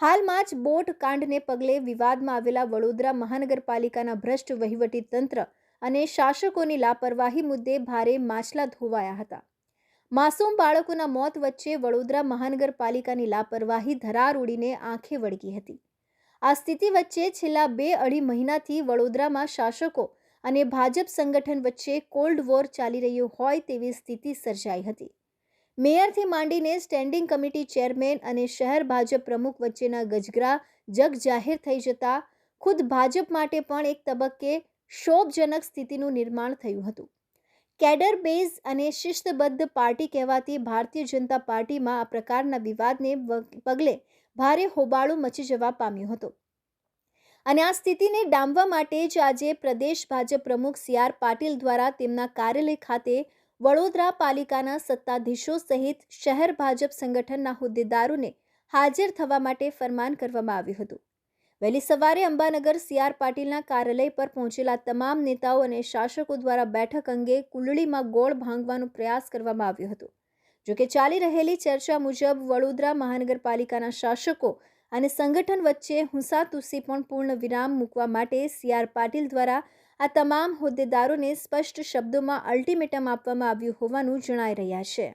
હાલમાં જ બોટ કાંડને પગલે વિવાદમાં આવેલા વડોદરા મહાનગરપાલિકાના ભ્રષ્ટ વહીવટી તંત્ર અને શાસકોની લાપરવાહી મુદ્દે ભારે માછલા ધોવાયા હતા. માસૂમ બાળકોના મોત વચ્ચે વડોદરા મહાનગરપાલિકાની લાપરવાહી ધરાર ઉડીને આંખે વળગી હતી. આ સ્થિતિ વચ્ચે છેલ્લા બે અઢી મહિનાથી વડોદરામાં શાસકો અને ભાજપ સંગઠન વચ્ચે કોલ્ડ વોર ચાલી રહ્યો હોય તેવી સ્થિતિ સર્જાઈ હતી. મેયરથી માંડીને સ્ટેન્ડિંગ કમિટી ચેરમેન અને શહેર ભાજપ પ્રમુખ વચ્ચેના ગજગરા જગ જાહેર થઈ જતા ખુદ ભાજપ માટે પણ એક તબક્કે શોભજનક સ્થિતિનું નિર્માણ થયું હતું. કેડર બેઝ અને શિસ્તબદ્ધ પાર્ટી કહેવાતી ભારતીય જનતા પાર્ટીમાં આ પ્રકારના વિવાદને પગલે ભારે હોબાળો મચી જવા પામ્યો હતો. અને આ સ્થિતિને ડામવા માટે જ આજે પ્રદેશ ભાજપ પ્રમુખ સી આર પાટીલ દ્વારા તેમના કાર્યાલય ખાતે વડોદરા પાલિકાના સત્તાધીશો સહિત શહેર ભાજપ સંગઠનના હોદ્દેદારોને હાજર થવા માટે ફરમાન કરવામાં આવ્યું હતું. વહેલી સવારે અંબાનગર સી આર પાટીલના કાર્યાલય પર પહોંચેલા તમામ નેતાઓ અને શાસકો દ્વારા બેઠક અંગે કુંડળીમાં ગોળ ભાંગવાનો પ્રયાસ કરવામાં આવ્યો હતો. જોકે ચાલી રહેલી ચર્ચા મુજબ વડોદરા મહાનગરપાલિકાના શાસકો અને સંગઠન વચ્ચે હુંસાતુસી પણ પૂર્ણ વિરામ મૂકવા માટે સી આર પાટીલ દ્વારા આ તમામ હોદ્દેદારોને સ્પષ્ટ શબ્દોમાં અલ્ટિમેટમ આપવામાં આવ્યું હોવાનું જણાઈ રહ્યા છે.